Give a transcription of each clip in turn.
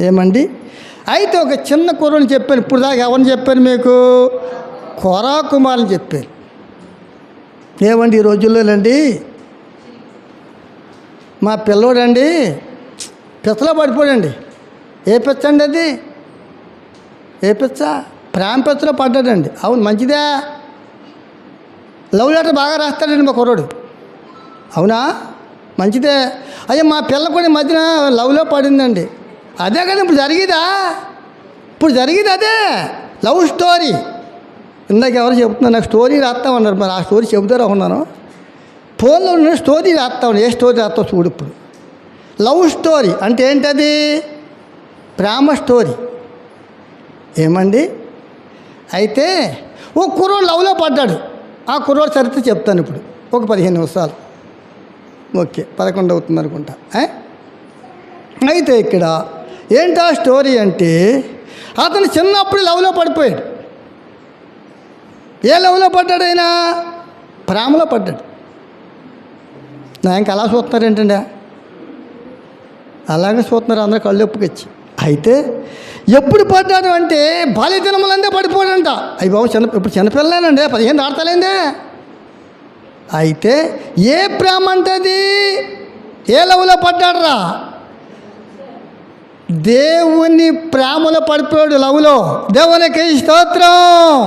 ఏమండి? అయితే ఒక చిన్న కుర్రని చెప్పాను. ఇప్పుడు దాకా ఎవరిని చెప్పాను మీకు? కొరా కుమారుని చెప్పాను. ఏమండి ఈ రోజుల్లోనండి? మా పిల్లోడండి పిచ్చలో పడిపోడండి ఏ పిచ్చ అండి అది? ఏ పిచ్చ? ప్రేమ పిచ్చలో పడ్డాడండి. అవును మంచిదే. లవ్ లెటర్ బాగా రాస్తాడండి మా కుర్రోడు. అవునా? మంచిదే. అయ్యా మా పిల్ల కూడా మధ్యన లవ్లో పడిందండి. అదే కదా ఇప్పుడు జరిగేదా? ఇప్పుడు జరిగేది అదే. Love story. ఇందాక ఎవరు చెప్తున్నారు నాకు స్టోరీ రాస్తామన్నారు మరి ఆ స్టోరీ చెబుతారా ఉన్నాను ఫోన్లో ఉన్న స్టోరీ రాస్తాను ఏ స్టోరీ రాస్తావు చూడు ఇప్పుడు. లవ్ స్టోరీ అంటే ఏంటది? ప్రేమ స్టోరీ. ఏమండి? అయితే ఓ కుర్రోడు లవ్లో పడ్డాడు. ఆ కుర్రోడు చరిత్ర చెప్తాను ఇప్పుడు ఒక పదిహేను నిమిషాలు. ఓకే పదకొండు అవుతుంది అనుకుంటా. అయితే ఇక్కడ ఏంటా స్టోరీ అంటే అతను చిన్నప్పుడు లవ్లో పడిపోయాడు. ఏ లవ్లో పడ్డాడు ఆయన? ప్రేమలో పడ్డాడు. నా ఇంకా అలా చూస్తున్నారు ఏంటండి? అలాగే చూస్తున్నారు అందరూ కళ్ళు ఒప్పుకొచ్చి. అయితే ఎప్పుడు పడ్డాడు అంటే బాల్యదినములందే పడిపోయాడంట. అయ్యి బాబు చిన్న ఇప్పుడు చిన్నపిల్లలేనండి పదిహేను దాడతలేందే అయితే ఏ ప్రేమ అంటే ఏ లవ్లో పడ్డాడురా? దేవుని ప్రేమలో పడిపోయాడు లవ్లో దేవునికి స్తోత్రం.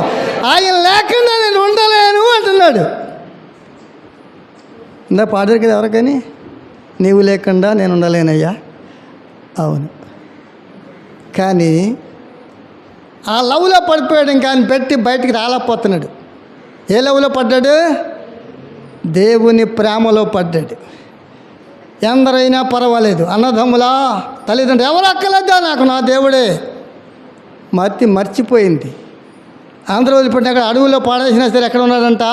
ఆయన లేకుండా నేను ఉండలేను అంటున్నాడు. ఇందా పాడారు కదా ఎవరికని? నీవు లేకుండా నేను ఉండలేనయ్యా. అవును. కానీ ఆ లవ్లో పడిపోయాడు ఇంకా ఆయన పెట్టి బయటికి రాలేకపోతున్నాడు. ఏ లవ్లో పడ్డాడు? దేవుని ప్రేమలో పడ్డాడు. ఎందరైనా పర్వాలేదు. అన్నదమ్ములా తల్లిదండ్రులు ఎవరు అక్కలేదా నాకు నా దేవుడే. మర్తి మర్చిపోయింది. అందరూ వదిలిపెట్టిన అడవుల్లో పాడేసినా సరే ఎక్కడ ఉన్నాడంట?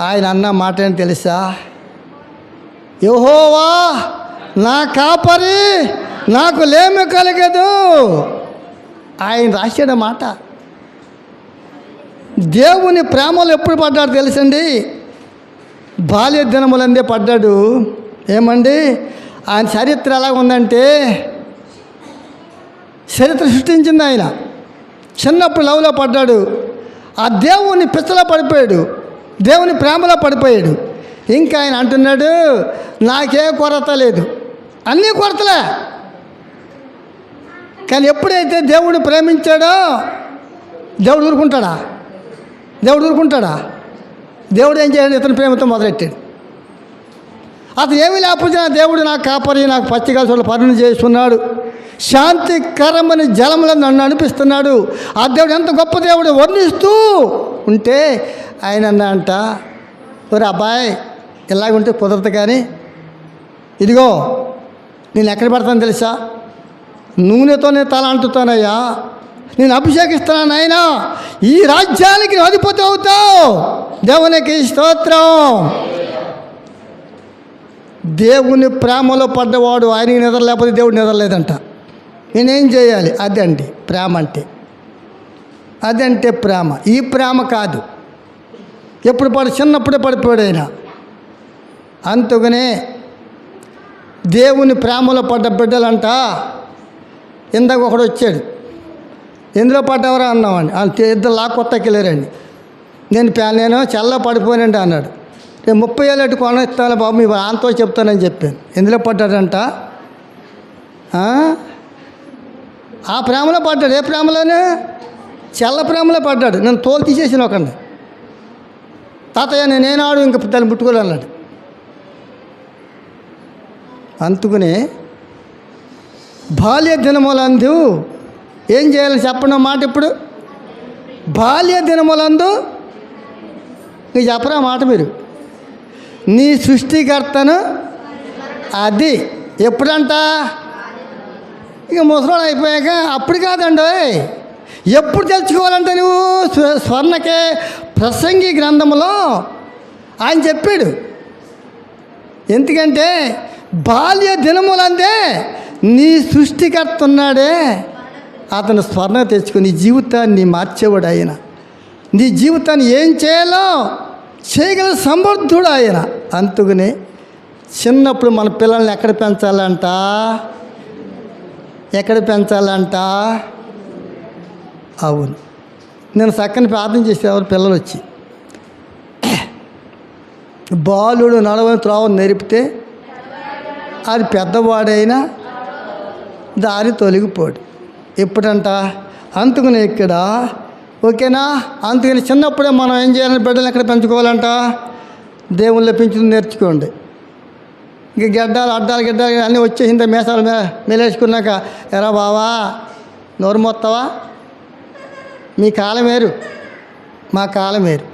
ఆయన అన్న మాట ఏంటి తెలుసా? యహోవా నా కాపరి నాకు లేమి కలగదు. ఆయన రాసిన మాట. దేవుని ప్రేమలో ఎప్పుడు పడ్డాడు తెలుసండి? బాల్య దినములందే పడ్డాడు. ఏమండి? ఆయన చరిత్ర ఎలా ఉందంటే చరిత్ర సృష్టించింది ఆయన. చిన్నప్పుడు లవ్లో పడ్డాడు. ఆ దేవుని పిచ్చలో పడిపోయాడు. దేవుని ప్రేమలో పడిపోయాడు. ఇంకా ఆయన అంటున్నాడు నాకే కొరత లేదు. అన్నీ కొరతలే. కానీ ఎప్పుడైతే దేవుడు ప్రేమించాడో దేవుడు ఊరుకుంటాడా? దేవుడు ఊరుకుంటాడా? దేవుడు ఏం చేయాలి ఇతని ప్రేమతో మొదలెట్టాడు. అతను ఏమీ లేకపోతే దేవుడు నాకు కాపరి నాకు పచ్చిగా చోట్ల పనులు చేస్తున్నాడు. శాంతికరమని జలములను నన్ను అనిపిస్తున్నాడు. ఆ దేవుడు ఎంత గొప్ప దేవుడు వర్ణిస్తూ ఉంటే ఆయన అన్నా అంట ఒరే అబ్బాయి ఇలాగుంటే కుదరదు కానీ ఇదిగో నేను ఎక్కడ పెడతాను తెలుసా? నూనెతో నేను తల అంటుతానయ్యా. నేను అభిషేకిస్తున్నాను ఆయన ఈ రాజ్యానికి నువ్వు అధిపతి అవుతావు. దేవునికి స్తోత్రం. దేవుని ప్రేమలో పడ్డవాడు ఆయనకి నిద్ర లేకపోతే దేవుడు నిద్ర లేదంట. నేనేం చేయాలి? అదండి ప్రేమ అంటే. అదంటే ప్రేమ. ఈ ప్రేమ కాదు. ఎప్పుడు పడి చిన్నప్పుడే పడిపోయాడైనా అందుకనే దేవుని ప్రేమలో పడ్డ బిడ్డలంట. ఇందాక ఒకడు వచ్చాడు. ఎందులో పడ్డవరా అన్నామండి అంతే ఇద్దరు లాక్కొత్తకి వెళ్ళారండి నేను నేను చల్ల పడిపోయానండి అన్నాడు. నేను ముప్పై ఏళ్ళు అటు కొన ఇస్తాను బాబు మీ ఆంతో చెప్తానని చెప్పాను. ఎందులో పడ్డాడంట? ఆ? ప్రేమలో పడ్డాడు. ఏ ప్రేమలోనే? చెల్ల ప్రేమలో పడ్డాడు. నేను తోలు తీసేసిన ఒకడిని. తాతయ్య నేనేనాడు ఇంక దాన్ని ముట్టుకోలే అన్నాడు అందుకునే బాల్య దినములందు ఏం చేయాలని చెప్పండి మాట ఇప్పుడు? బాల్య దినములందు నీకు చెప్పరా మాట మీరు? నీ సృష్టికర్తను అది. ఎప్పుడంట? ఇక ముసలోడు అయిపోయాక అప్పుడు కాదండి ఎప్పుడు తెలుసుకోవాలంటే నువ్వు స్వ- స్వర్ణకే ప్రసంగి గ్రంథంలో ఆయన చెప్పాడు. ఎందుకంటే బాల్య దినములందే నీ సృష్టికర్త ఉన్నాడే. అతను స్వర్ణ తెచ్చుకుని జీవితాన్ని మార్చేవాడు ఆయన. నీ జీవితాన్ని ఏం చేయాలో చేయగల సమర్థుడు ఆయన. అందుకని చిన్నప్పుడు మన పిల్లల్ని ఎక్కడ పెంచాలంట? ఎక్కడ పెంచాలంట? అవును. నేను చక్కని ప్రార్థన చేసేవారు పిల్లలు వచ్చి బాలుడు నడవని త్రోవ నేర్పితే అది పెద్దవాడైనా దారి తొలగిపోడు. ఎప్పుడంట? అందుకని ఇక్కడ ఓకేనా? అందుకని చిన్నప్పుడే మనం ఏం చేయాలని బిడ్డలు ఎక్కడ పెంచుకోవాలంట? దేవుళ్ళు పెంచుకుని నేర్చుకోండి. ఇంక గడ్డాలు అడ్డాలు గిడ్డాలు అన్నీ వచ్చేసింది మేసాలు మే మేలేసుకున్నాక ఎరా బావా నోరు మొత్తవా? మీ కాలం వేరు. మా కాలం వేరు.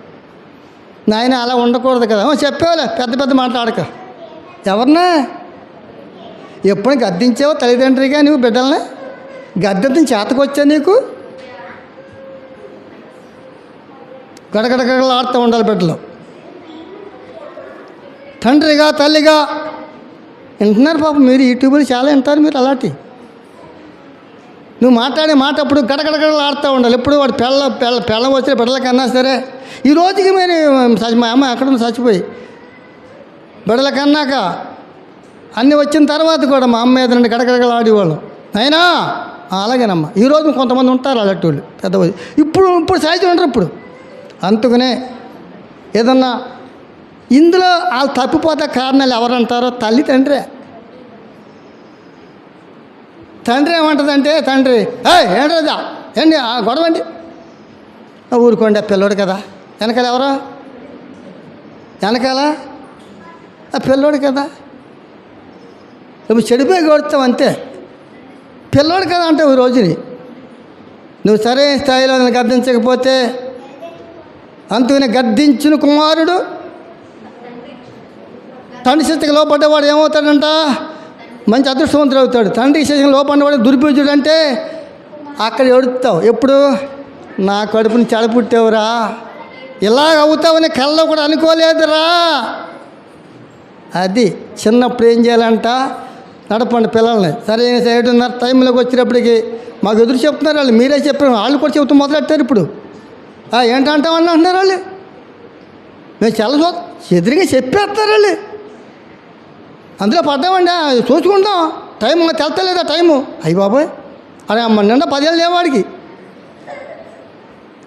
నాయన అలా ఉండకూడదు కదా. చెప్పేవాలే పెద్ద పెద్ద మాట్లాడక. ఎవరినా? ఎప్పుడు గద్దించావో తల్లిదండ్రిగా నువ్వు బిడ్డల్ని? గద్దెం చేతకొచ్చా నీకు? గడగడగడలు ఆడుతూ ఉండాలి బిడ్డలు. తండ్రిగా తల్లిగా వింటున్నారు పాపం. మీరు యూట్యూబ్లో చాలా వింటారు మీరు అలాంటి. నువ్వు మాట్లాడే మాట అప్పుడు గడగడగడలు ఆడుతూ ఉండాలి. ఎప్పుడు వాడు పెళ్ళ పెళ్ళ పెళ్ళం వచ్చిన బిడ్డలకన్నా సరే ఈ రోజుకి మీరు చచ్చి మా అమ్మ అక్కడ ఉంది చచ్చిపోయి. బిడ్డలకన్నాక అన్నీ వచ్చిన తర్వాత కూడా మా అమ్మ ఎదురండి గడగడగలు ఆడేవాళ్ళు అయినా అలాగేనమ్మా. ఈరోజు కొంతమంది ఉంటారు అలాంటి వాళ్ళు పెద్ద ఇప్పుడు ఇప్పుడు సహజం ఉంటారు ఇప్పుడు. అందుకనే ఏదన్నా ఇందులో వాళ్ళు తప్పిపోతే కారణాలు ఎవరంటారో తల్లి తండ్రే. తండ్రి ఏమంటుందంటే తండ్రి ఏ ఏంటదా ఏంటి ఆ గొడవండి ఊరుకోండి ఆ పిల్లోడు కదా. వెనకాల ఎవరో? వెనకాల ఆ పిల్లోడు కదా. నువ్వు చెడిపోయి కొడతావు అంతే. పిల్లోడు కదా అంటే ఈ రోజుని. నువ్వు సరైన స్థాయిలో నన్ను అందుకని గద్దించిన కుమారుడు తండ్రి శక్తికి లోపడ్డవాడు ఏమవుతాడంట? మంచి అదృష్టవంతుడు అవుతాడు. తండ్రి శక్తికి లోపడ్డవాడు దుర్బీజుడు అంటే అక్కడ ఎడుతావు. ఎప్పుడు? నా కడుపుని చెడపుట్టావురా. ఇలాగ అవుతావని కళ్ళలో కూడా అనుకోలేదురా. అది చిన్నప్పుడు ఏం చేయాలంట? నడపండి పిల్లల్ని. సరైన ఏడున్నర టైంలోకి వచ్చేటప్పటికి మాకు ఎదురు చెప్తున్నారు వాళ్ళు. మీరే చెప్పారు. వాళ్ళు కూడా చెబుతూ మొదలెట్టారు ఇప్పుడు? ఏంటంటాం అని అంటున్నారు వాళ్ళు? మేము చల్లసో చూ ఎదురుగా చెప్పేస్తారు వాళ్ళు. అందులో పడ్డామండి చూసుకుంటాం. టైం తెలతలేదా టైము. అయ్యి బాబాయ్ అరే అమ్మ నిన్న పదేళ్ళు లేవాడికి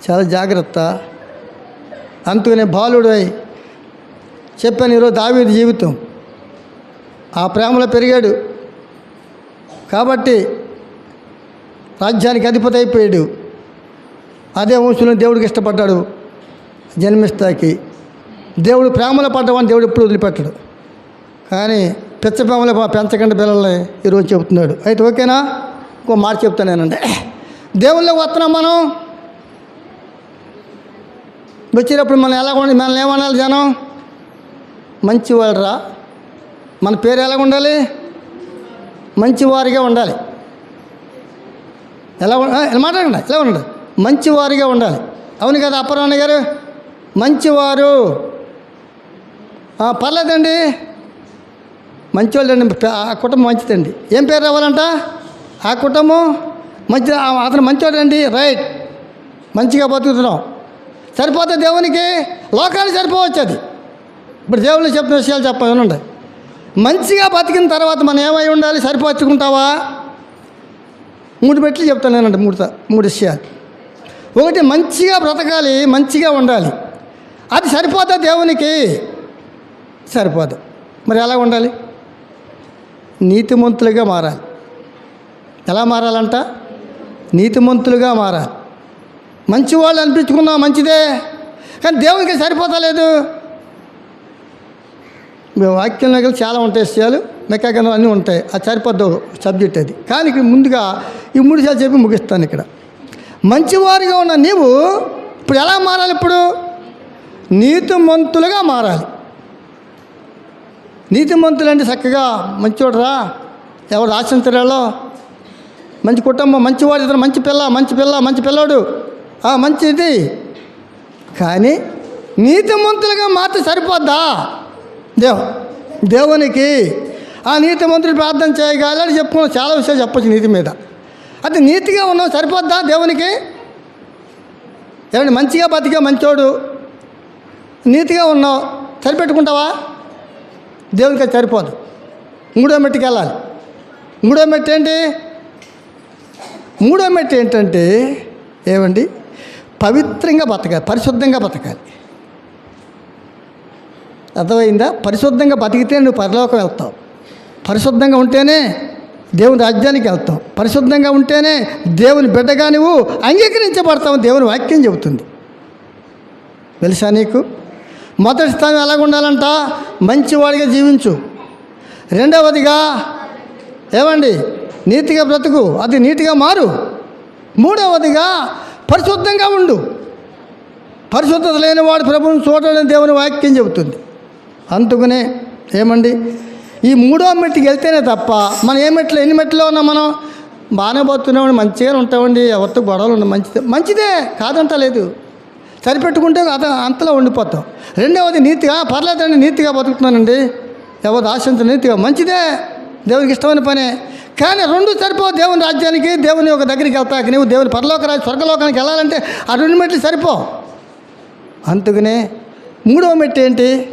చాలా జాగ్రత్త. అందుకనే బాలుడు అయి చెప్పాను ఈరోజు దావీది జీవితం. ఆ ప్రేమలో పెరిగాడు. కాబట్టి రాజ్యానికి అధిపతి అయిపోయాడు. అదే వంశంలో దేవుడికి ఇష్టపడ్డాడు జన్మిస్తాకి. దేవుడు ప్రేమలో పడ్డవాడిని దేవుడు ఎప్పుడు వదిలిపెట్టడు. కానీ పిచ్చ ప్రేమలో పెంచకండి పిల్లల్ని ఈరోజు చెబుతున్నాడు. అయితే ఓకేనా? ఇంకో మాట చెప్తాను నేనండి. దేవుళ్ళకి వస్తున్నాం మనం వచ్చేటప్పుడు మనం ఎలా ఉండి మనల్ని ఏమనాలి జనం? మంచివాడరా మన పేరు ఎలా ఉండాలి? మంచివారిగా ఉండాలి. ఎలా ఎలా ఇలా మాట్లాడండి ఎలా ఉండండి. మంచివారిగా ఉండాలి. అవును కదా అప్పరాన్న గారు? మంచివారు. పర్లేదండి. మంచివాళ్ళండి ఆ కుటుంబం మంచిదండి. ఏం పేరు రావాలంట? ఆ కుటుంబం? మంచి అతను మంచివాడండి. రైట్. మంచిగా బతుకుతున్నాం. సరిపోతే దేవునికి లోకాలు సరిపోవచ్చు అది. ఇప్పుడు దేవుళ్ళు చెప్పిన విషయాలు చెప్ప వినండి మంచిగా బతికిన తర్వాత మనం ఏమై ఉండాలి? సరిపోచుకుంటావా? మూడు పెట్లు చెప్తాను నేనండి మూడు మూడు విషయాలు. ఒకటి మంచిగా బ్రతకాలి మంచిగా ఉండాలి. అది సరిపోతా దేవునికి? సరిపోదు. మరి ఎలా ఉండాలి? నీతిమంతులుగా మారాలి. ఎలా మారాలంట? నీతిమంతులుగా మారాలి. మంచివాళ్ళు అనిపించుకున్నా మంచిదే కానీ దేవునికి సరిపోతలేదు మీ వాక్యంలో కలిసి చాలా ఉంటాయి విషయాలు మెక్కాగనం అన్నీ ఉంటాయి. అది సరిపోద్దు సబ్జెక్ట్ అది. కానీ ముందుగా ఈ మూడు సార్లు చెప్పి ముగిస్తాను ఇక్కడ. మంచివారిగా ఉన్న నీవు ఇప్పుడు ఎలా మారాలి ఇప్పుడు? నీతిమంతులుగా మారాలి. నీతిమంతులు అంటే చక్కగా మంచివాడురా ఎవరు ఆశించరాలో మంచి కుటుంబం మంచివాడు ఇద్దరు మంచి పిల్ల మంచి పిల్ల మంచి పిల్లోడు. మంచిది. కానీ నీతిమంతులుగా మాత్రం సరిపోద్దా? దేవు దేవునికి ఆ నీతిమంతుడు ప్రార్థన చేయగలని చెప్పుకున్నాం చాలా విషయాలు చెప్పచ్చు నీతి మీద. అది నీతిగా ఉన్నాం సరిపోద్దా దేవునికి? ఏమండి మంచిగా బతికే మంచోడు నీతిగా ఉన్నావు సరిపెట్టుకుంటావా? దేవునికి అది సరిపోదు. మూడో మెట్టుకి వెళ్ళాలి. మూడో మెట్టు ఏంటి? మూడో మెట్టు ఏంటంటే ఏమండి? పవిత్రంగా బతకాలి పరిశుద్ధంగా బతకాలి. అర్థమైందా? పరిశుద్ధంగా బతికితే నువ్వు పరలోకం వెళ్తావు. పరిశుద్ధంగా ఉంటేనే దేవుని రాజ్యానికి వెళ్తావు పరిశుద్ధంగా ఉంటేనే దేవుని బిడ్డగా నువ్వు అంగీకరించబడతావు దేవుని వాక్యం చెబుతుంది. తెలుసా నీకు? మొదటి స్థానం ఎలాగ ఉండాలంట? మంచివాడిగా జీవించు. రెండవదిగా ఏమండి? నీతిగా బ్రతుకు అది నీతిగా మారు. మూడవదిగా పరిశుద్ధంగా ఉండు. పరిశుద్ధత లేనివాడు ప్రభువుని చూడడం దేవుని వాక్యం చెబుతుంది. అందుకనే ఏమండి? ఈ మూడో మెట్టుకి వెళ్తేనే తప్ప మనం ఏ మెట్లు ఎన్ని మెట్లో ఉన్నాం మనం బాగానే పోతున్నామండి మంచిగా ఉంటామండి ఎవరితో గొడవలు ఉండవు మంచిదే. మంచిదే కాదంట లేదు. సరిపెట్టుకుంటే అత అంతలో ఉండిపోతాం. రెండవది నీతిగా పర్లేదండి నీతిగా బతుకుతున్నానండి. ఎవరు ఆశించ నీతిగా మంచిదే. దేవునికి ఇష్టమైన పనే. కానీ రెండు సరిపో దేవుని రాజ్యానికి దేవుని యొక్క దగ్గరికి వెళ్తాక. నువ్వు దేవుని పరలోక రాజ్య స్వర్గలోకానికి వెళ్ళాలంటే ఆ రెండు మెట్లు సరిపో అందుకనే మూడవ మెట్టు ఏంటి?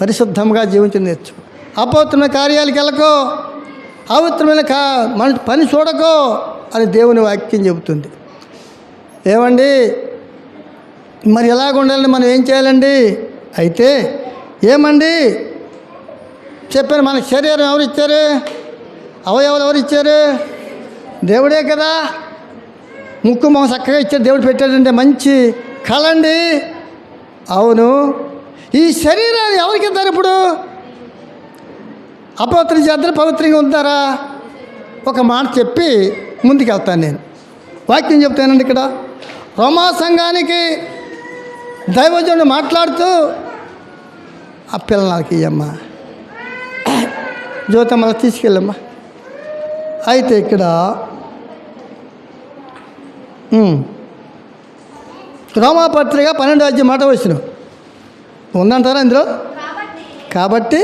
పరిశుద్ధంగా జీవించి నేర్చు అపవిత్రమైన కార్యాలకు వెళ్ళకో. అపవిత్రమైన కా మన పని చూడకో అని దేవుని వాక్యం చెబుతుంది. ఏమండి? మరి ఎలాగ మనం ఏం చేయాలండి? అయితే ఏమండి? చెప్పాను మన శరీరం ఎవరు ఇచ్చారు? అవయవాలు ఎవరు ఇచ్చారు? దేవుడే కదా. ముక్కు మొహం చక్కగా ఇచ్చారు. దేవుడు పెట్టాడంటే మంచి కళండి అవును. ఈ శరీరాన్ని ఎవరికి ఇద్దారు ఇప్పుడు? అపవిత్రం చేద్దరు పవిత్రంగా ఉంటారా ఒక మాట చెప్పి ముందుకు వెళ్తాను నేను. వాక్యం చెప్తానండి ఇక్కడ. రోమా సంఘానికి దైవజనుడు మాట్లాడుతూ ఆ పిల్లలు నాకు ఇయ్యమ్మా. జ్యోతమ్మ తీసుకెళ్ళమ్మా. అయితే ఇక్కడ రోమాపత్రిక పన్నెండు అధ్యాయం మాట వచ్చిన ఉందంటారా ఇందులో? కాబట్టి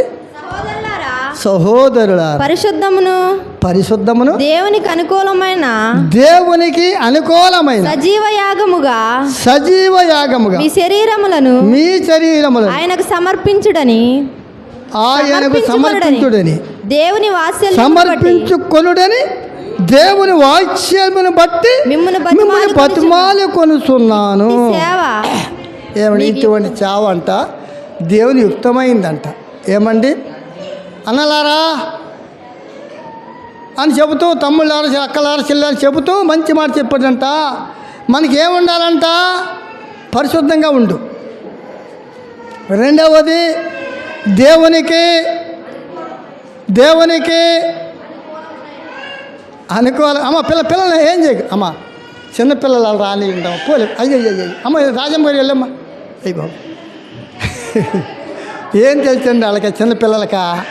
సహోదరుల పరిశుద్ధమును పరిశుద్ధమును దేవునికి అనుకూలమైన దేవునికి అనుకూలమైన సజీవ యాగముగా సజీవ యాగముగా మీ శరీరములను మీ శరీరములను ఆయనకు సమర్పించుడని ఆయనకు సమర్పించుడని దేవుని వాత్సల్యం సమర్పించుకొనుడని దేవుని వాక్యమును బట్టి మిమ్మల్ని బతిమాలు కొనుచున్నాను. ఏమండి ఇటువంటి చావ అంట దేవుని యుక్తమైందంట. ఏమండి? అన్నలారా అని చెబుతూ తమ్ముళ్ళారా అక్కలారా చెల్లారా చెబుతూ మంచి మాట చెప్పాడంట. మనకి ఏముండాలంట పరిశుద్ధంగా ఉండు. రెండవది దేవునికి దేవునికి అనుకోవాలి అమ్మ పిల్ల పిల్లల్ని ఏం చేయకు. అమ్మ చిన్నపిల్లలు రాని ఉంటాం. పోలే అయ్యో అయ్యో అయ్యో అమ్మ రాజమ్మ గారు వెళ్ళమ్మా. అయ్యి బాబు ఏం తెలుసండి వాళ్ళకి చిన్నపిల్లలకా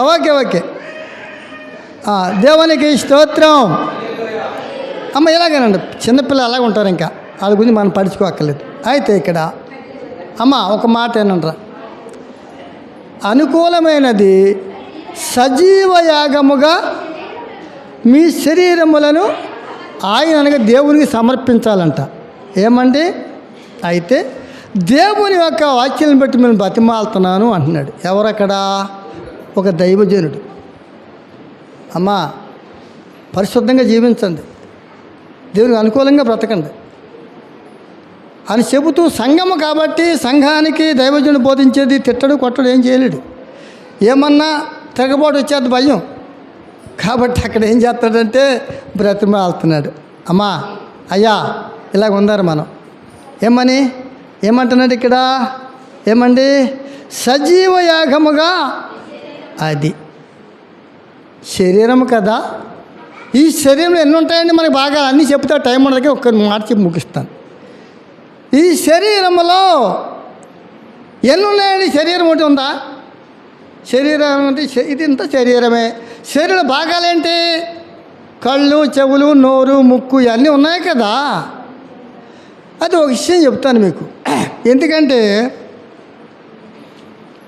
ఓకే ఓకే. దేవునికి స్తోత్రం. అమ్మ ఇలాగేనండి. చిన్నపిల్లలు అలాగే ఉంటారు ఇంకా. వాళ్ళ గురించి మనం పడుచుకోక్కర్లేదు అయితే ఇక్కడ అమ్మ ఒక మాట ఏనంటారా అనుకూలమైనది సజీవ యాగముగా మీ శరీరములను ఆయన అనగా దేవునికి సమర్పించాలంట. ఏమండి? అయితే దేవుని యొక్క వాక్యాలను బట్టి మేము బతిమాలుతున్నాను అంటున్నాడు. ఎవరక్కడా? ఒక దైవజనుడు. అమ్మా పరిశుద్ధంగా జీవించండి. దేవునికి అనుకూలంగా బ్రతకండి. అని చెబుతూ సంఘము కాబట్టి సంఘానికి దైవజనుడు బోధించేది తిట్టడు కొట్టడు ఏం చేయలేడు. ఏమన్నా తెగబాటు వచ్చేది భయం. కాబట్టి అక్కడ ఏం చేస్తాడంటే బ్రతిమాలుతున్నాడు. అమ్మా అయ్యా ఇలాగ ఉన్నారు మనం. ఏమని ఏమంటున్నాడు ఇక్కడ? ఏమండి? సజీవ యాగముగా అది. శరీరం కదా? ఈ శరీరంలో ఎన్ని ఉంటాయండి మనకి బాగా? అన్నీ చెప్తా టైం ఉండదు ఒక్క మాట చెప్పి ముగిస్తాను. ఈ శరీరంలో ఎన్ని ఉన్నాయండి శరీరం ఒకటి ఉందా? శరీరం అంటే ఇది ఇంత శరీరమే. శరీర భాగాలేంటి కళ్ళు చెవులు నోరు ముక్కు ఇవన్నీ ఉన్నాయి కదా? అది ఒక విషయం చెప్తాను మీకు. ఎందుకంటే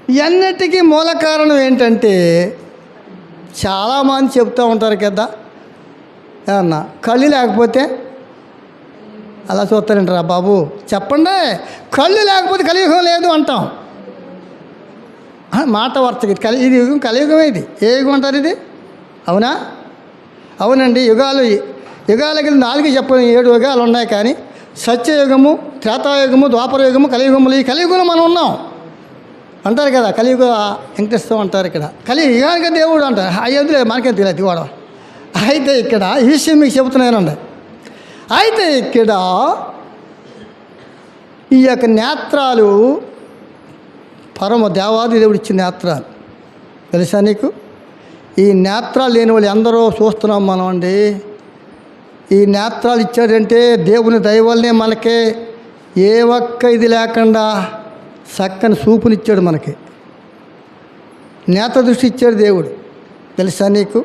ఇవన్నిటికీ మూల కారణం ఏంటంటే చాలామంది చెప్తూ ఉంటారు కదా ఏమన్నా కళ్ళు లేకపోతే అలా చూస్తారంటారా బాబు. చెప్పండి కళ్ళు లేకపోతే కలియుగం లేదు అంటాం. మాట వర్తకి ఇది కలి ఇది యుగం కలియుగమే ఇది. ఏ యుగం అంటారు ఇది? అవునా? అవునండి యుగాలు యుగాలకి నాలుగు చెప్పిన ఏడు యుగాలు ఉన్నాయి కానీ సత్యయుగము త్రేతాయుగము ద్వాపరయుగము కలియుగములు ఈ కలియుగంలో మనం ఉన్నాం. అంటారు కదా కలియుగ వెంకటేశ్వరం అంటారు ఇక్కడ. కలియుగానికి దేవుడు అంటారు. అయ్యేది మనకేం తెలియదు గొడవ అయితే ఇక్కడ ఈ విషయం మీకు చెబుతున్నానండి అయితే ఇక్కడ ఈ యొక్క నేత్రాలు పరమ దేవాది దేవుడు ఇచ్చిన నేత్రాలు. తెలుసా నీకు? ఈ నేత్రాలు లేని వాళ్ళు ఎందరో చూస్తున్నాం మనం అండి. ఈ నేత్రాలు ఇచ్చాడంటే దేవుని దయవల్లనే మనకి ఏ ఒక్క ఇది లేకుండా చక్కని చూపునిచ్చాడు మనకి. నేత దృష్టి ఇచ్చాడు దేవుడు. తెలుసా నీకు?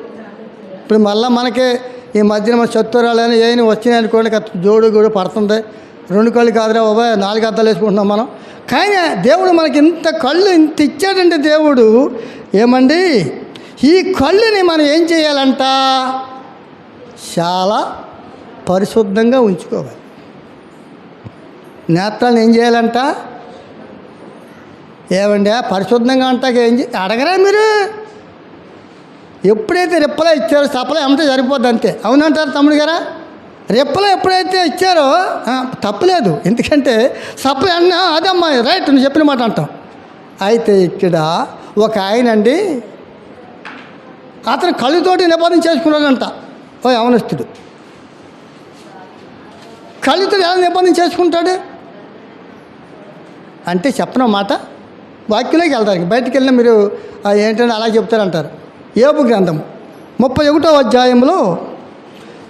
ఇప్పుడు మళ్ళీ మనకే ఈ మధ్యన మన చత్తురాలని ఏమి వచ్చినాయి అనుకోండి జోడు గోడు పడుతుంది. రెండు కళ్ళు కాదురా బాబాయ్ నాలుగు అద్దాలు వేసుకుంటున్నాం మనం. కానీ దేవుడు మనకి ఇంత కళ్ళు ఇంత ఇచ్చాడంటే దేవుడు ఏమండి? ఈ కళ్ళుని మనం ఏం చేయాలంట? చాలా పరిశుద్ధంగా ఉంచుకోవాలి. నేత్రాలను ఏం చేయాలంట? ఏమండి? పరిశుద్ధంగా అంటాక ఏం అడగరా మీరు? ఎప్పుడైతే రెప్పలా ఇచ్చారో సపలో ఏమంటే సరిపోద్ది అంతే. అవునంటారు తమ్ముడు గారా? రెప్పలో ఎప్పుడైతే ఇచ్చారో తప్పలేదు. ఎందుకంటే సప్లై అన్నా అదమ్మా రైట్ నువ్వు చెప్పిన మాట అంటాం. అయితే ఇక్కడ ఒక ఆయన అండి అతను కళ్ళుతోటి నిబంధన చేసుకున్నాడంట. ఓ యవనస్తుడు కళ్ళుతో ఎలా నిబంధన చేసుకుంటాడు? అంటే చెప్పిన మాట? వాక్యంలోకి వెళ్తారు. బయటికి వెళ్ళిన మీరు ఏంటంటే అలా చెప్తారంటారు. ఏబు గ్రంథము ముప్పై ఒకటో అధ్యాయంలో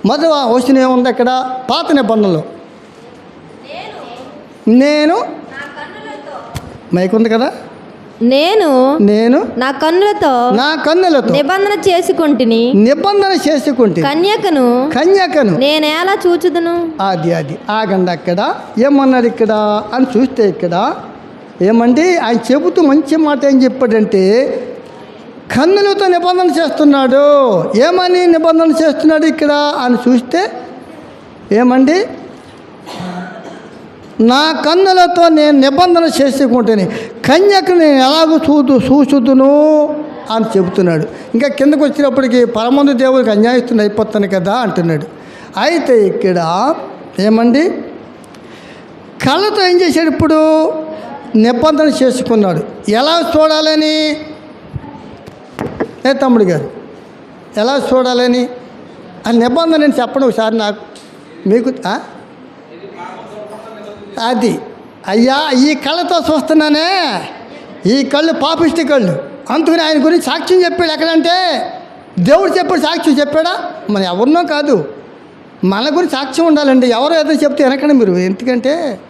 మొదటి వచ్చిన ఏముంది అక్కడ? పాత నిబంధనలో. నేను మైకుంది కదా? నేను నేను నా కన్నులతో నా కన్నులతో నిబంధన చేసుకుంటుని నిబంధన చేసుకుంటే కన్యకను కన్యకను నేనేలా చూచుదును? అది అది ఆగండి అక్కడ ఏమన్నాడు ఇక్కడ? అని చూస్తే ఇక్కడ ఏమండి? ఆయన చెబుతూ మంచి మాట ఏం చెప్పాడంటే కన్నులతో నిబంధన చేస్తున్నాడు. ఏమని నిబంధన చేస్తున్నాడు ఇక్కడ? అని చూస్తే ఏమండి? నా కన్నులతో నేను నిబంధన చేసుకుంటేనే కన్యకు నేను ఎలాగో చూదు చూచుదును అని చెబుతున్నాడు. ఇంకా కిందకు వచ్చినప్పటికీ పరమందు దేవుడికి అన్యాయస్తుని అయిపోతాను కదా అంటున్నాడు. అయితే ఇక్కడ ఏమండి? కళ్ళతో ఏం చేశాడు ఇప్పుడు? నిబంధన చేసుకున్నాడు. ఎలా చూడాలని? ఏ తమ్ముడు గారు ఎలా చూడాలని? ఆ నిబంధన నేను చెప్పండి ఒకసారి నాకు. మీకు అది. అయ్యా ఈ కళ్ళతో చూస్తున్నానే. ఈ కళ్ళు పాపిష్టి కళ్ళు. అందుకని ఆయన గురించి సాక్ష్యం చెప్పాడు ఎక్కడంటే దేవుడు చెప్పాడు సాక్ష్యం చెప్పాడా? మన ఎవరినో కాదు. మన గురించి సాక్ష్యం ఉండాలండి. ఎవరో ఏదో చెప్తే వెనకండి మీరు. ఎందుకంటే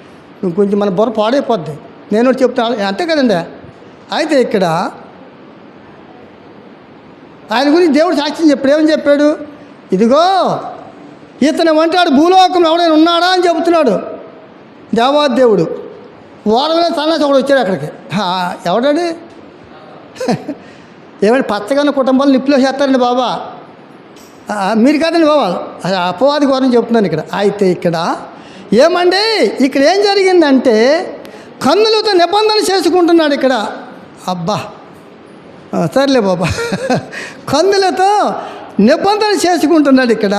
కొంచెం మన బుర్ర పాడైపోద్ది. నేను ఒకటి చెప్తాను అంతే కదండి. అయితే ఇక్కడ ఆయన గురించి దేవుడు సాక్ష్యం చెప్పాడు ఏమని చెప్పాడు? ఇదిగో ఇతను వంటాడు భూలోకం ఎవడైనా ఉన్నాడా అని చెబుతున్నాడు దేవాదేవుడు ఓడలో సన్నాసి ఒకడు వచ్చాడు అక్కడికి. ఎవడండి? ఏమంటే పచ్చగానే కుటుంబాలు నిప్పులో చేస్తారండి బాబా. మీరు కాదండి బాబా. అది అపవాది ఘోరం చెప్తున్నాను ఇక్కడ. అయితే ఇక్కడ ఏమండి ఇక్కడ ఏం జరిగిందంటే కన్నులతో నిబంధన చేసుకుంటున్నాడు ఇక్కడ. అబ్బా. సర్లే బాబా. కందులతో నిబంధన చేసుకుంటున్నాడు ఇక్కడ.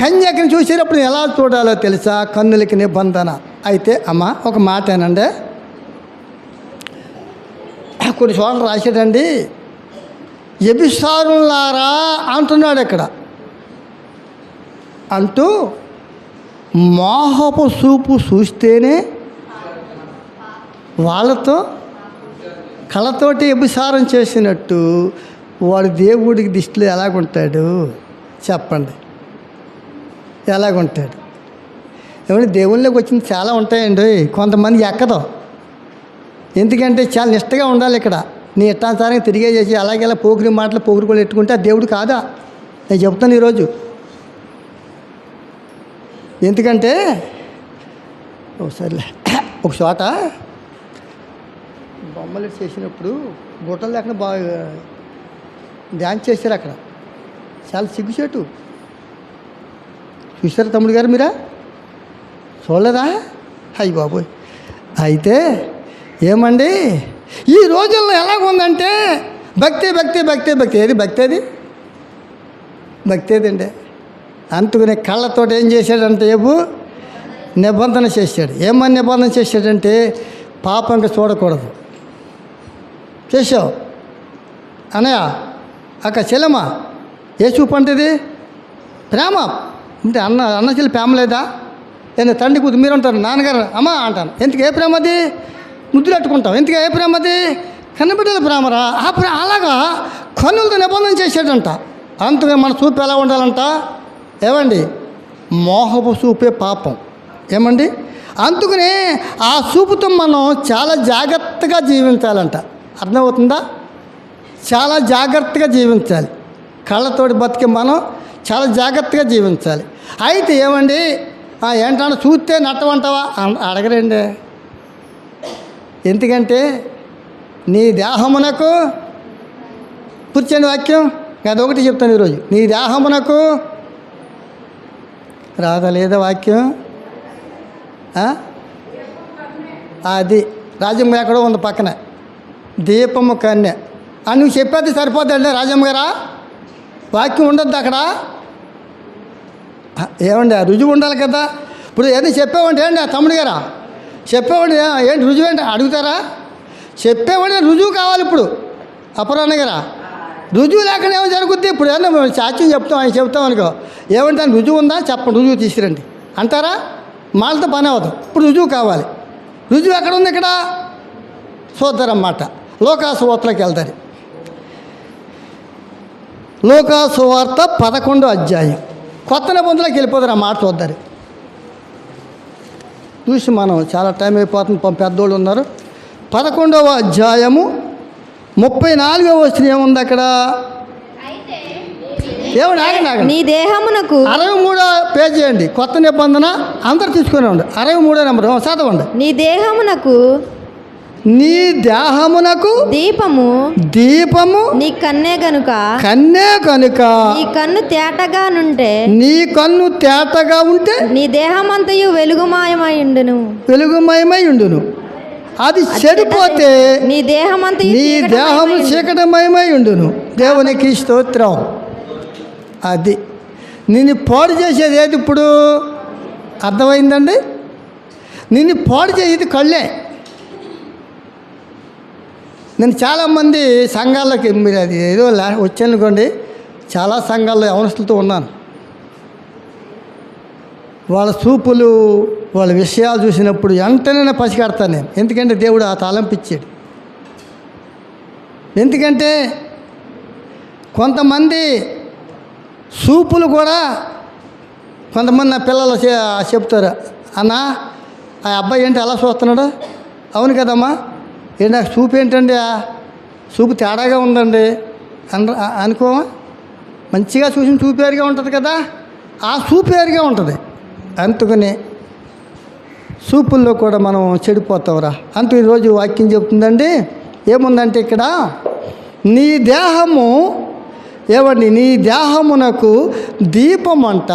కన్యకని చూసేటప్పుడు ఎలా చూడాలో తెలుసా? కన్నులకి నిబంధన. అయితే అమ్మ ఒక మాట ఏనండి కొన్ని చోట్ల రాశాడండి ఎబిసారులారా అంటున్నాడు ఇక్కడ. అంటూ మోహపు చూపు చూస్తేనే వాళ్ళతో కళతోటి అభిసారం చేసినట్టు వాడు దేవుడికి దిష్టిలో ఎలాగుంటాడు? చెప్పండి. ఎలాగుంటాడు? ఏమంటే దేవుళ్ళకి వచ్చింది చాలా ఉంటాయండి. కొంతమంది ఎక్కదు. ఎందుకంటే చాలా నిష్టగా ఉండాలి ఇక్కడ. నీ ఇష్టానుసారంగా తిరిగే చేసి అలాగే ఇలా పోకిరి మాటలు పోగురుకొని ఎట్టుకుంటే ఆ దేవుడు కాదా? నేను చెప్తాను ఈరోజు. ఎందుకంటే ఒకసారిలే ఒక చోట బొమ్మలు చేసినప్పుడు గుట్టలు అక్కడ బాగా డ్యాన్స్ చేశారు అక్కడ. చాలా సిగ్గుచేటు. చూసారా తమ్ముడు గారు మీరా? చూడలేదా? అయ్యి బాబోయ్. అయితే ఏమండి? ఈ రోజుల్లో ఎలాగుందంటే భక్తి భక్తి భక్తి భక్తి ఏది భక్తి అది? భక్తి ఏదండి? అందుకని కళ్ళతో ఏం చేశాడంటే ఏబు నిబంధన చేశాడు. ఏమని నిబంధన చేశాడంటే పాపంకి చూడకూడదు. చేసావు అనయా అక్క చెల్లెమ్మ ఏ చూపు అంటేది ప్రేమ. అంటే అన్న అన్న చెల్లి ప్రేమ లేదా? నేను తండ్రి కూతురు మీరు ఉంటారు నాన్నగారు అమ్మా అంటాను ఎందుకు ఏ ప్రేమ అది? ముద్దులు అట్టుకుంటాం ఎందుకు ఏ ప్రేమ అది? కన్నబిడ్డల ప్రేమరా? ఆ అలాగా కన్నులతో నిబంధన చేసాడంట అందుకే మన చూపు ఎలా ఉండాలంట? ఏమండి? మోహపు చూపే పాపం. ఏమండి? అందుకనే ఆ చూపుతో మనం చాలా జాగ్రత్తగా జీవించాలంట. అర్థమవుతుందా? చాలా జాగ్రత్తగా జీవించాలి. కళ్ళతోటి బతికి మనం చాలా జాగ్రత్తగా జీవించాలి. అయితే ఏమండి? ఏంటన్నా చూస్తే నట్టమంటావా? అడగరండి. ఎందుకంటే నీ దేహమునకు పుచ్చని వాక్యం. అది ఒకటి చెప్తాను ఈరోజు. నీ దేహమునకు రాదా లేదా వాక్యం? అది. రాజమ్మ ఎక్కడో ఉంది పక్కన. దీపము కన్య. అని నువ్వు చెప్పేది సరిపోద్దండి రాజమ్మ గారా? వాక్యం ఉండద్దు అక్కడ. ఏమండి ఆ రుజువు ఉండాలి కదా. ఇప్పుడు ఏదో చెప్పేవాడి ఏంటి ఆ తమ్ముడు గారా? చెప్పావండి ఏంటి రుజువు ఏంటి? అడుగుతారా? చెప్పేవాడి రుజువు కావాలి ఇప్పుడు. అపరాన్న గారా? రుజువు లేకుండా ఏమో జరుగుద్ది. ఇప్పుడు ఏమన్నా మేము సాక్ష్యం చెప్తాం ఆయన చెప్తాం అనుకో. ఏమంటే దానికి రుజువు ఉందా చెప్పండి. రుజువు తీసుకురండి. అంటారా? మాలతో పని అవ్వదు. ఇప్పుడు రుజువు కావాలి. రుజువు ఎక్కడ ఉంది ఇక్కడ? చూద్దారన్నమాట లోకాసువార్తలోకి వెళ్తారు. లోకాసువార్త పదకొండో అధ్యాయం. కొత్త నిబంధనలోకి వెళ్ళిపోతారు ఆ మాట చూద్దారు. చూసి మనం చాలా టైం అయిపోతుంది. పెద్దోళ్ళు ఉన్నారు. పదకొండవ అధ్యాయము ముప్పై నాలుగవ వచ్చిన ఏముంది అక్కడ? ఏమండి ఆగండి ఆగండి నీ దేహమునకు అరవై మూడో పేజీ అండి. కొత్త నిబంధన అందరు తీసుకుని ఉండి. అరవై మూడో నెంబర్. చదవండి. నీ దేహమునకు నీ దేహమునకు దీపము దీపము నీ కన్నే గనుక. కన్నే కనుక నీ కన్ను తేటగా నుంటే నీ కన్ను తేటగా ఉంటే నీ దేహమంతయు వెలుగుమాయమైండును వెలుగుమయమై ఉండును. అది చెడిపోతే నీ దేహమంతయు నీ దేహము చీకటిమయమై ఉండును. దేవునికి స్తోత్రం. అది. నిన్ను పాడు చేసేది ఏది ఇప్పుడు? అర్థమైందండి? నిన్ను పాడు చేసేది కళ్ళే. నేను చాలామంది సంఘాలకి మీరు అది ఏదో వచ్చానుకోండి చాలా సంఘాల్లో యవనస్తులతో ఉన్నాను. వాళ్ళ చూపులు వాళ్ళ విషయాలు చూసినప్పుడు వెంటనే పసిగడతాను నేను. ఎందుకంటే దేవుడు ఆ తలంపు ఇచ్చాడు. ఎందుకంటే కొంతమంది సూపులు కూడా కొంతమంది నా పిల్లలు చెప్తారు. అన్న ఆ అబ్బాయి ఏంటి అలా చూస్తున్నాడు? అవును కదమ్మా. ఏంటి ఆ సూపు ఏంటండి? ఆ సూపు తేడాగా ఉందండి. అన అనుకోమా మంచిగా చూసిన చూపేరుగా ఉంటుంది కదా. ఆ చూపేరుగా ఉంటుంది. అందుకని సూపుల్లో కూడా మనం చెడిపోతావురా. అంటూ ఈరోజు వాక్యం చెప్తుందండి. ఏముందంటే ఇక్కడ నీ దేహము ఏమండి నీ దేహమునకు దీపం అంట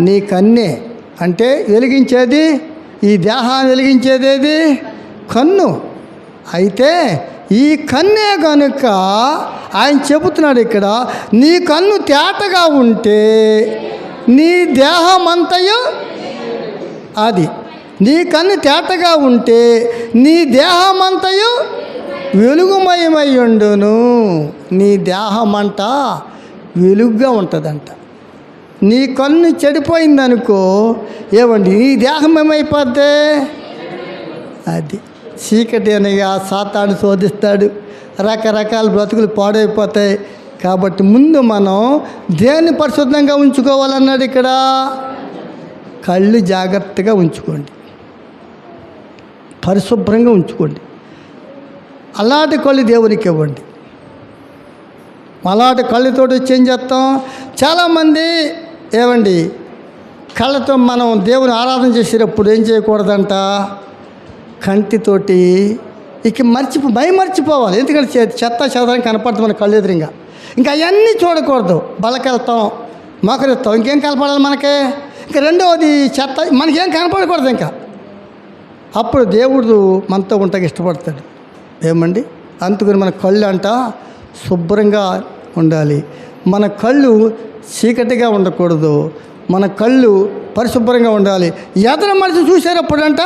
నీ కన్నే. అంటే వెలిగించేది ఈ దేహాన్ని వెలిగించేదేది? కన్ను. అయితే ఈ కన్నే కనుక ఆయన చెబుతున్నాడు ఇక్కడ నీ కన్ను తేటగా ఉంటే నీ దేహమంతయు అది. నీ కన్ను తేటగా ఉంటే నీ దేహమంతయు వెలుగుమయమై ఉండును నీ దేహమంట వెలుగుగా ఉంటుందంట. నీ కన్ను చెడిపోయిందనుకో ఏమండి? నీ దేహం ఏమైపోద్ది? అది చీకటి అనగా సాతాను శోధిస్తాడు. రకరకాల బ్రతుకులు పాడైపోతాయి. కాబట్టి ముందు మనం దేన్ని పరిశుద్ధంగా ఉంచుకోవాలన్నాడు ఇక్కడ? కళ్ళు జాగ్రత్తగా ఉంచుకోండి. పరిశుభ్రంగా ఉంచుకోండి. అలాంటి కళ్ళు దేవునికి ఇవ్వండి. అలాంటి కళ్ళతోటి చేంజ్ చేస్తాం? చాలామంది ఏమండి కళ్ళతో మనం దేవుని ఆరాధన చేసేటప్పుడు ఏం చేయకూడదంట? కంటితోటి ఇక మర్చిపో భయం మర్చిపోవాలి ఎందుకంటే చె- చెత్త చెదరం కనపడుతుంది మన కళ్ళు ఎదురుగా. ఇంకా అవన్నీ చూడకూడదు. బలకెళ్తాం మోకరిస్తాం. ఇంకేం కనపడాలి మనకి? ఇంకా రెండవది చెత్త మనకేం కనపడకూడదు ఇంకా. అప్పుడు దేవుడు మనతో ఉంటాకి ఇష్టపడతాడు. ఏమండి? అందుకని మన కళ్ళు అంట శుభ్రంగా ఉండాలి. మన కళ్ళు చీకటిగా ఉండకూడదు. మన కళ్ళు పరిశుభ్రంగా ఉండాలి. ఎదర మనిషి చూసేటప్పుడంట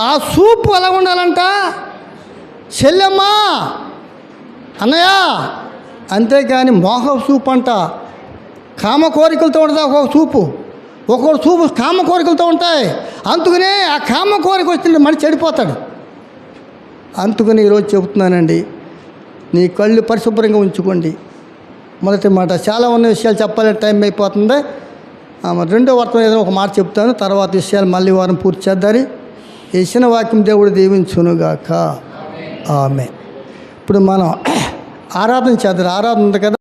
ఆ సూపు ఎలా ఉండాలంట. చెల్లెమ్మా! అన్నయ్య! అంతేకాని మోహ సూప్ అంట కామ కోరికలతో ఉండదా ఒక సూపు. ఒక్కొక్క చూపు కామ కోరికలతో ఉంటాయి. అందుకనే ఆ కామ కోరిక వచ్చిన మనిషి చెడిపోతాడు. అందుకని ఈరోజు చెబుతున్నానండి నీ కళ్ళు పరిశుభ్రంగా ఉంచుకోండి. మొదటి మాట చాలా ఉన్న విషయాలు చెప్పాలంటే టైం అయిపోతుంది. రెండో వర్తం ఏదైనా ఒక మాట చెప్తాను తర్వాత విషయాలు మళ్ళీ వారం పూర్తి చేద్దారి ఇచ్చిన వాక్యం దేవుడు దీవించునుగాక. ఆమె ఇప్పుడు మనం ఆరాధన చేద్దాం. ఆరాధన ఉంది కదా?